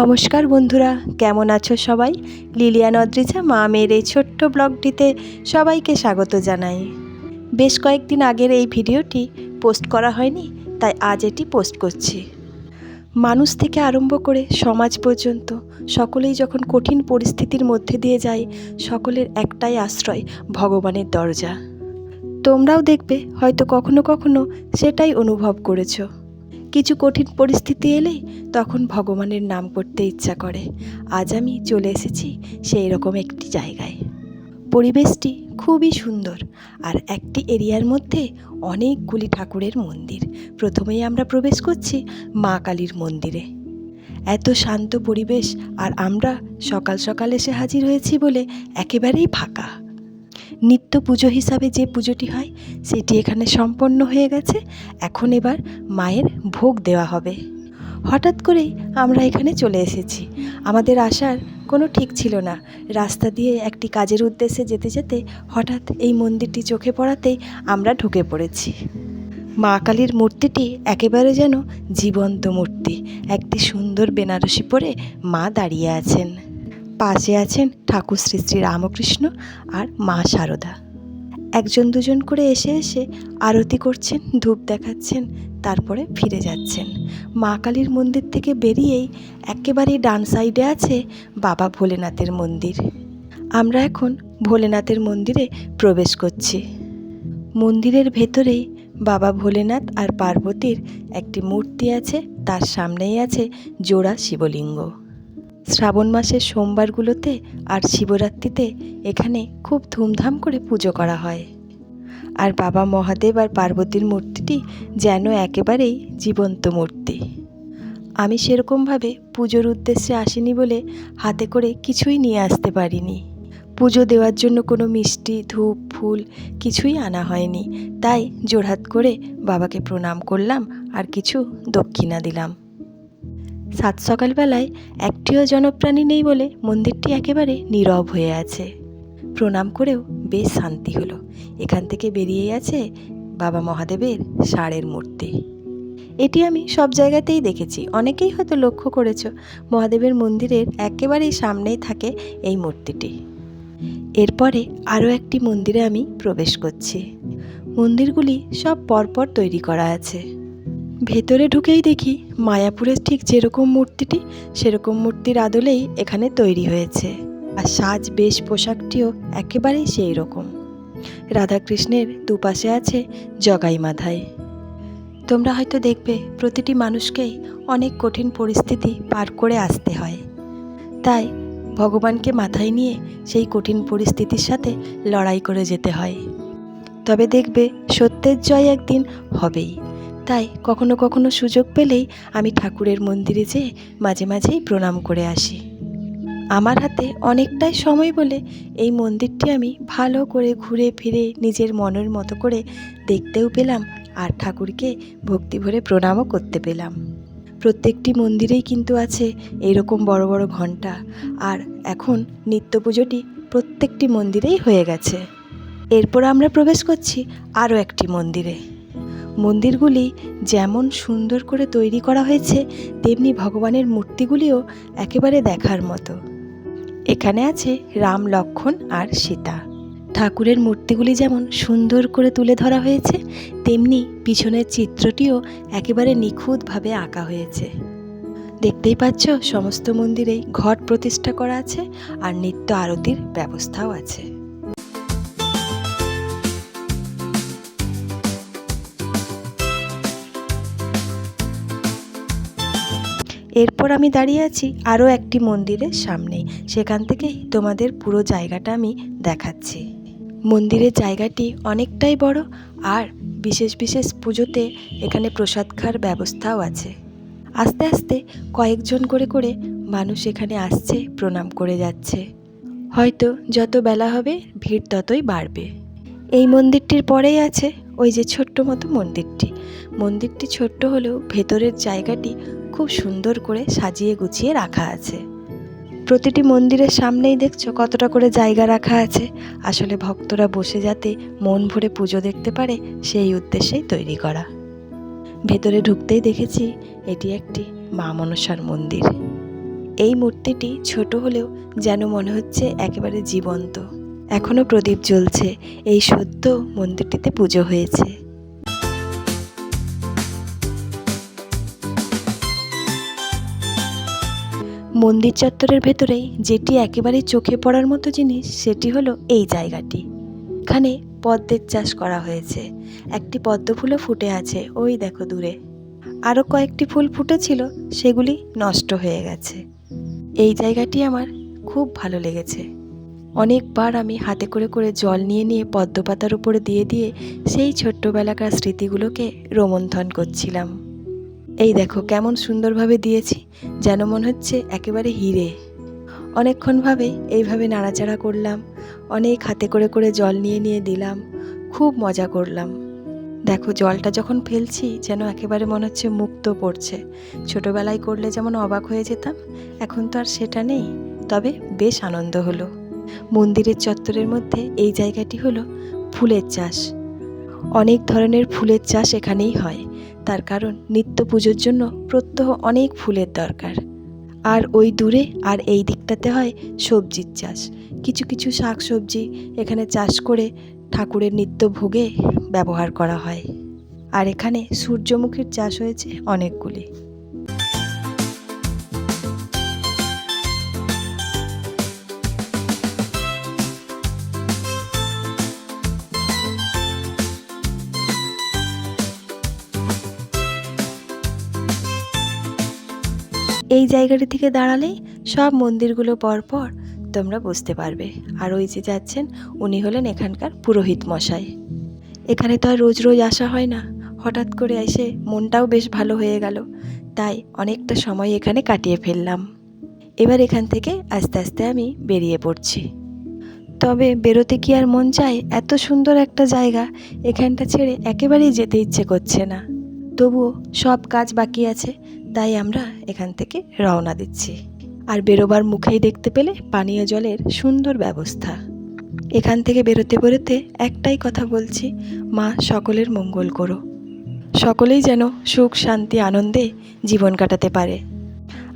নমস্কার বন্ধুরা, কেমন আছো সবাই? লিলিয়ান অদ্রিজা, মা মেয়ের এই ছোট্ট ব্লগটিতে সবাইকে স্বাগত জানাই। বেশ কয়েকদিন আগের এই ভিডিওটি পোস্ট করা হয়নি, তাই আজ এটি পোস্ট করছি। মানুষ থেকে আরম্ভ করে সমাজ পর্যন্ত, সকলেই যখন কঠিন পরিস্থিতির মধ্যে দিয়ে যায়, সকলের একটাই আশ্রয় ভগবানের দরজা। তোমরাও দেখবে, হয়তো কখনো কখনো সেটাই অনুভব করেছ। কিছু কঠিন পরিস্থিতি এলে তখন ভগবানের নাম করতে ইচ্ছা করে। আজ আমি চলে এসেছি সেই রকম একটি জায়গায়। পরিবেশটি খুবই সুন্দর আর একটি এরিয়ার মধ্যে অনেকগুলি ঠাকুরের মন্দির। প্রথমেই আমরা প্রবেশ করছি মা কালীর মন্দিরে। এত শান্ত পরিবেশ আর আমরা সকাল সকাল এসে হাজির হয়েছি বলে একেবারেই ফাঁকা। নিত্য পুজো হিসাবে যে পুজোটি হয় সেটি এখানে সম্পন্ন হয়ে গেছে। এখন এবার মায়ের ভোগ দেওয়া হবে। হঠাৎ করেই আমরা এখানে চলে এসেছি। আমাদের আসার কোনো ঠিক ছিল না। রাস্তা দিয়ে একটি কাজের উদ্দেশ্যে যেতে যেতে হঠাৎ এই মন্দিরটি চোখে পড়াতেই আমরা ঢুকে পড়েছি। মা কালীর মূর্তিটি একেবারে যেন জীবন্ত মূর্তি। একটি সুন্দর বেনারসি পরে মা দাঁড়িয়ে আছেন। পাশে আছেন ঠাকুর শ্রী শ্রী রামকৃষ্ণ আর মা শারদা একজন দুজন করে এসে এসে আরতি করছেন, ধূপ দেখাচ্ছেন, তারপরে ফিরে যাচ্ছেন। মা কালীর মন্দির থেকে বেরিয়েই একেবারেই ডান সাইডে আছে বাবা ভোলেনাথের মন্দির। আমরা এখন ভোলেনাথের মন্দিরে প্রবেশ করছি। মন্দিরের ভেতরেই বাবা ভোলেনাথ আর পার্বতীর একটি মূর্তি আছে, তার সামনেই আছে জোড়া শিবলিঙ্গ। শ্রাবণ মাসের সোমবারগুলোতে আর শিবরাত্রিতে এখানে খুব ধুমধাম করে পুজো করা হয়। আর বাবা মহাদেব আর পার্বতীর মূর্তিটি যেন একেবারেই জীবন্ত মূর্তি। আমি সেরকমভাবে পুজোর উদ্দেশ্যে আসিনি বলে হাতে করে কিছুই নিয়ে আসতে পারিনি। পুজো দেওয়ার জন্য কোনো মিষ্টি, ধূপ, ফুল কিছুই আনা হয়নি। তাই জোড়হাত করে বাবাকে প্রণাম করলাম আর কিছু দক্ষিণা দিলাম। সাত সকালবেলায় একটিও জনপ্রাণী নেই বলে মন্দিরটি একেবারে নীরব হয়ে আছে। প্রণাম করেও বেশ শান্তি হলো। এখান থেকে বেরিয়ে আছে বাবা মহাদেবের ষাঁড়ের মূর্তি। এটি আমি সব জায়গাতেই দেখেছি। অনেকেই হয়তো লক্ষ্য করেছ, মহাদেবের মন্দিরের একেবারেই সামনেই থাকে এই মূর্তিটি। এরপরে আরও একটি মন্দিরে আমি প্রবেশ করছি। মন্দিরগুলি সব পরপর তৈরি করা আছে। ভেতরে ঢুকেই দেখি মায়াপুরের ঠিক যেরকম মূর্তিটি, সেরকম মূর্তির আদলেই এখানে তৈরি হয়েছে। আর সাজ, বেশ পোশাকটিও একেবারেই সেই রকম রাধাকৃষ্ণের দুপাশে আছে জগাই মাথায় তোমরা হয়তো দেখবে প্রতিটি মানুষকেই অনেক কঠিন পরিস্থিতি পার করে আসতে হয়। তাই ভগবানকে মাথায় নিয়ে সেই কঠিন পরিস্থিতির সাথে লড়াই করে যেতে হয়। তবে দেখবে সত্যের জয় একদিন হবেই। তাই কখনো কখনো সুযোগ পেলেই আমি ঠাকুরের মন্দিরে যেয়ে মাঝে মাঝেই প্রণাম করে আসি। আমার হাতে অনেকটাই সময় বলে এই মন্দিরটি আমি ভালো করে ঘুরে ফিরে নিজের মনের মতো করে দেখতেও পেলাম আর ঠাকুরকে ভক্তি ভরে প্রণামও করতে পেলাম। প্রত্যেকটি মন্দিরেই কিন্তু আছে এরকম বড় বড় ঘণ্টা আর এখন নিত্য পুজোটি প্রত্যেকটি মন্দিরেই হয়ে গেছে। এরপর আমরা প্রবেশ করছি আরও একটি মন্দিরে। মন্দিরগুলি যেমন সুন্দর করে তৈরি করা হয়েছে, তেমনি ভগবানের মূর্তিগুলিও একেবারে দেখার মতো। এখানে আছে রাম লক্ষণ আর সীতা। ঠাকুরের মূর্তিগুলি যেমন সুন্দর করে তুলে ধরা হয়েছে, তেমনি পিছনের চিত্রটিও একেবারে নিখুঁতভাবে আঁকা হয়েছে। দেখতেই পাচ্ছ, সমস্ত মন্দিরেই ঘট প্রতিষ্ঠা করা আছে আর নিত্য আরতির ব্যবস্থাও আছে। এরপর আমি দাঁড়িয়ে আছি আরও একটি মন্দিরের সামনে। সেখান থেকেই তোমাদের পুরো জায়গাটা আমি দেখাচ্ছি। মন্দিরের জায়গাটি অনেকটাই বড় আর বিশেষ বিশেষ পুজোতে এখানে প্রসাদ খাওয়ার ব্যবস্থাও আছে। আস্তে আস্তে কয়েকজন করে করে মানুষ এখানে আসছে, প্রণাম করে যাচ্ছে। হয়তো যত বেলা হবে, ভিড় ততই বাড়বে। এই মন্দিরটির পরেই আছে ওই যে ছোট্ট মতো মন্দিরটি। মন্দিরটি ছোট্ট হলেও ভেতরের জায়গাটি খুব সুন্দর করে সাজিয়ে গুছিয়ে রাখা আছে। প্রতিটি মন্দিরের সামনেই দেখছ কতটা করে জায়গা রাখা আছে। আসলে ভক্তরা বসে যাতে মন ভরে পুজো দেখতে পারে, সেই উদ্দেশ্যেই তৈরি করা। ভেতরে ঢুকতেই দেখেছি এটি একটি মা মনসার মন্দির। এই মূর্তিটি ছোট হলেও যেন মনে হচ্ছে একেবারে জীবন্ত। এখনও প্রদীপ জ্বলছে। এই সত্য মন্দিরটিতে পুজো হয়েছে। মন্দির চত্বরের ভেতরেই যেটি একেবারেই চোখে পড়ার মতো জিনিস, সেটি হলো এই জায়গাটি। এখানে পদ্মের চাষ করা হয়েছে। একটি পদ্ম ফুলও ফুটে আছে, ওই দেখো দূরে। আরও কয়েকটি ফুল ফুটেছিল, সেগুলি নষ্ট হয়ে গেছে। এই জায়গাটি আমার খুব ভালো লেগেছে। অনেকবার আমি হাতে করে করে জল নিয়ে নিয়ে পদ্মপাতার উপরে দিয়ে দিয়ে সেই ছোট্টবেলাকার স্মৃতিগুলোকে রোমন্থন করছিলাম। এই দেখো কেমন সুন্দরভাবে দিয়েছি, যেন মনে হচ্ছে একেবারে হিরে। অনেকক্ষণভাবে এইভাবে নাড়াচাড়া করলাম, অনেক হাতে করে করে জল নিয়ে নিয়ে দিলাম, খুব মজা করলাম। দেখো জলটা যখন ফেলছি, যেন একেবারে মনে হচ্ছে মুক্ত পড়ছে। ছোটোবেলায় করলে যেমন অবাক হয়ে যেতাম, এখন তো আর সেটা নেই, তবে বেশ আনন্দ হলো। মন্দিরের চত্বরের মধ্যে এই জায়গাটি হলো ফুলের চাষ। অনেক ধরনের ফুলের চাষ এখানেই হয়। তার কারণ নিত্য পুজোর জন্য প্রত্যহ অনেক ফুলের দরকার। আর ওই দূরে আর এই দিকটাতে হয় সবজির চাষ। কিছু কিছু শাক সবজি এখানে চাষ করে ঠাকুরের নিত্য ভোগে ব্যবহার করা হয়। আর এখানে সূর্যমুখীর চাষ হয়েছে অনেকগুলি। এই জায়গাটি থেকে দাঁড়ালেই সব মন্দিরগুলো পরপর তোমরা বুঝতে পারবে। আর ওই যে যাচ্ছেন, উনি হলেন এখানকার পুরোহিত মশাই। এখানে তো আর রোজ রোজ আসা হয় না। হঠাৎ করে এসে মনটাও বেশ ভালো হয়ে গেল। তাই অনেকটা সময় এখানে কাটিয়ে ফেললাম। এবার এখান থেকে আস্তে আস্তে আমি বেরিয়ে পড়ছি। তবে বেরোতে কি আর মন চায়? এত সুন্দর একটা জায়গা। এখানটা ছেড়ে একেবারেই যেতে ইচ্ছে করছে না। তবুও সব কাজ বাকি আছে। তাই আমরা এখান থেকে রওনা দিচ্ছি। আর বেরোবার মুখেই দেখতে পেলে পানীয় জলের সুন্দর ব্যবস্থা। এখান থেকে বেরোতে বেরোতে একটাই কথা বলছি, মা সকলের মঙ্গল করো। সকলেই যেন সুখ, শান্তি, আনন্দে জীবন কাটাতে পারে।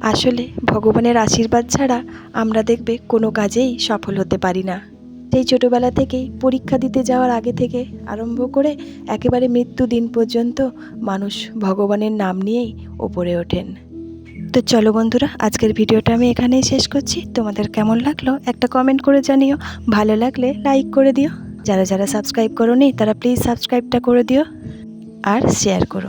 আসলে ভগবানের আশীর্বাদ ছাড়া আমরা দেখবে কোনো কাজেই সফল হতে পারি না। সেই ছোটোবেলা থেকেই পরীক্ষা দিতে যাওয়ার আগে থেকে আরম্ভ করে একেবারে মৃত্যু দিন পর্যন্ত মানুষ ভগবানের নাম নিয়েই ওপরে ওঠেন। তো চলো বন্ধুরা, আজকের ভিডিওটা আমি এখানেই শেষ করছি। তোমাদের কেমন লাগল একটা কমেন্ট করে জানিও। ভালো লাগলে লাইক করে দিও। যারা যারা সাবস্ক্রাইব করোনি, তারা প্লিজ সাবস্ক্রাইবটা করে দিও। আর শেয়ার করো।